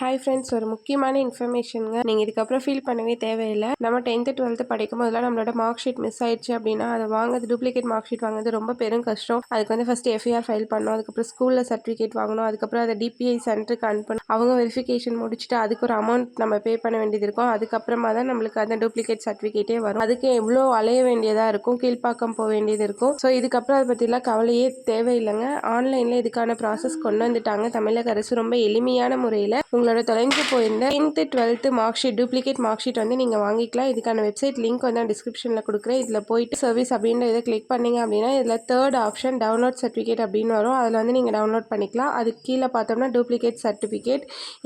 Hi friends ஒரு முக்கியமான இன்ஃபர்மேஷனுங்க நீங்கள் இதுக்கப்புறம் ஃபீல் பண்ணவே தேவையில்லை. நம்ம டென்த்து டுவெல்த்து படிக்கும் போதெல்லாம் நம்மளோட மார்க் ஷீட் மிஸ் ஆயிடுச்சு அப்படின்னா அதை வாங்குறது டூப்ளிகேட் மார்க் ஷீட் வாங்குறது ரொம்ப பெரும் கஷ்டம். அதுக்கு வந்து ஃபஸ்ட்டு எஃப்ஐஆர் ஃபைல் பண்ணணும். அதுக்கப்புறம் ஸ்கூலில் சர்டிஃபிகேட் வாங்கணும். அதுக்கப்புறம் அதை டிபிஐ சென்டருக்கு அனுப்பணும். அவங்க வெரிஃபிகேஷன் முடிச்சுட்டு அதுக்கு ஒரு அமௌண்ட் நம்ம பே பண்ண வேண்டியது இருக்கும். அதுக்கப்புறமா தான் நம்மளுக்கு அந்த டூப்ளிகேட் சர்டிஃபிகேட்டே வரும். அதுக்கு எவ்வளோ அலைய வேண்டியதாக இருக்கும் கீழ்ப்பாக்கம் போக வேண்டியது இருக்கும். ஸோ இதுக்கப்புறம் அதை பற்றிலாம் கவலையே தேவையில்லைங்க. ஆன்லைனில் இதுக்கான ப்ராசஸ் கொண்டு வந்துட்டாங்க. தமிழக அரசு ரொம்ப எளிமையான முறையில் உங்களோட தொலைஞ்சு போயிருந்த tenth twelfth mark sheet duplicate mark sheet வந்து நீங்கள் வாங்கிக்கலாம். இதுக்கான வெப்சைட் லிங்க் வந்து நான் டிஸ்கிரிப்ஷனில் கொடுக்குறேன். இதில் போயிட்டு சர்வீஸ் அப்படின்ற இதை கிளிக் பண்ணிங்க அப்படின்னா இதில் தேர்ட் ஆப்ஷன் டவுன்லோட் சர்டிஃபிகேட் அப்படின்னு வரும். அதில் வந்து நீங்கள் டவுன்லோட் பண்ணிக்கலாம். அதுக்கு கீழே பார்த்தோம்னா டூப்ளிகேட் சர்டிஃபிகேட்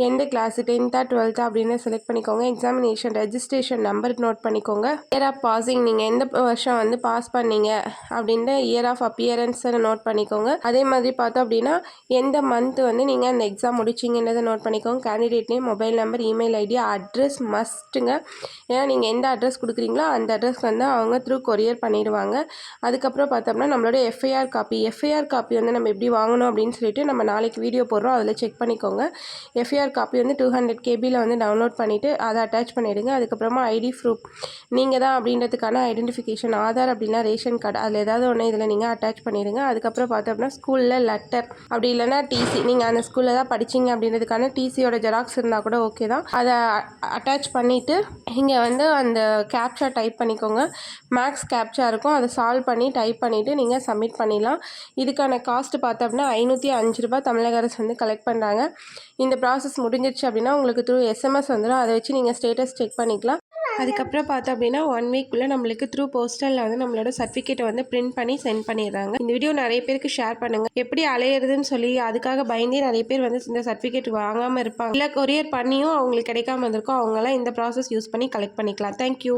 எந்த கிளாஸ் டென்த்தா டுவெல்த்தா அப்படின்னு செலக்ட் பண்ணிக்கோங்க. எக்ஸாமினேஷன் ரெஜிஸ்ட்ரேஷன் நம்பர் நோட் பண்ணிக்கோங்க. இயர் ஆஃப் பாசிங் நீங்கள் எந்த வருஷம் வந்து பாஸ் பண்ணீங்க அப்படின்ற இயர் ஆஃப் அப்பியரன்ஸை நோட் பண்ணிக்கோங்க. அதே மாதிரி பார்த்தோம் அப்படின்னா எந்த மந்த் வந்து நீங்கள் அந்த எக்ஸாம் முடிச்சிங்கன்றதை நோட் பண்ணிக்கோங்க. Candidate name mobile number email ID address மஸ்ட்டுங்க ஏன்னா நீங்கள் எந்த அட்ரஸ் கொடுக்குறீங்களோ அந்த அட்ரஸ்க்கு வந்து அவங்க த்ரூ கொரியர் பண்ணிடுவாங்க. அதுக்கப்புறம் பார்த்தோம்னா நம்மளோட எஃப்ஐஆர் காப்பி எஃப்ஐஆர் காப்பி வந்து நம்ம எப்படி வாங்கணும் அப்படின்னு சொல்லிட்டு நம்ம நாளைக்கு வீடியோ போடுறோம். அதில் செக் பண்ணிக்கோங்க. எஃப்ஐஆர் காப்பி வந்து டூ ஹண்ட்ரட் கேபியில் வந்து டவுன்லோட் பண்ணிவிட்டு அதை அட்டாச் பண்ணிவிடுங்க அதுக்கப்புறமா ஐடி ப்ரூஃப் நீங்கள் தான் அப்படின்றதுக்கான ஐடென்டிஃபிகேஷன் ஆதார் அப்படின்னா ரேஷன் கார்டு. அதில் ஏதாவது ஒன்று இதில் நீங்கள் அட்டாச் பண்ணிடுங்க. அதுக்கப்புறம் பார்த்தோம்னா ஸ்கூலில் லெட்டர் அப்படி இல்லைன்னா டிசி நீங்கள் அந்த ஸ்கூலில் தான் படிச்சிங்க அப்படின்றதுக்கான டிசியோட ஜெராக்ஸ் இருந்தால் கூட ஓகே தான். அதை அட்டாச் பண்ணிவிட்டு இங்கே வந்து அந்த கேப்சா டைப் பண்ணிக்கோங்க. மேக்ஸ் கேப்சா இருக்கும். அதை சால்வ் பண்ணி டைப் பண்ணிவிட்டு நீங்கள் சப்மிட் பண்ணிடலாம். இதுக்கான காஸ்ட் பார்த்தோம்னா ஐநூற்றி அஞ்சு ரூபாய் தமிழக அரசு வந்து கலெக்ட் பண்ணுறாங்க இந்த ப்ராசஸ் முடிஞ்சிருச்சு அப்படின்னா உங்களுக்கு த்ரூ எஸ்எம்எஸ் வந்துடும் அதை வச்சு நீங்கள் ஸ்டேட்டஸ் செக் பண்ணிக்கலாம். அதுக்கப்புறம் பார்த்தோம் அப்படின்னா ஒன் வீக்குள்ளே நம்மளுக்கு த்ரூ போஸ்டலில் வந்து நம்மளோட சர்டிஃபிகேட்டை வந்து பிரிண்ட் பண்ணி சென்ட் பண்ணிடுறாங்க. இந்த வீடியோ நிறைய பேருக்கு ஷேர் பண்ணுங்கள் எப்படி அலையிறதுன்னு சொல்லி அதுக்காக பயந்தே நிறைய பேர் வந்து இந்த சர்டிஃபிகேட் வாங்காமல் இருப்பாங்க. இல்லை கொரியர் பண்ணியும் அவங்களுக்கு கிடைக்காம இருந்திருக்கும். அவங்களாம் இந்த ப்ராசஸ் யூஸ் பண்ணி கலெக்ட் பண்ணிக்கலாம். Thank you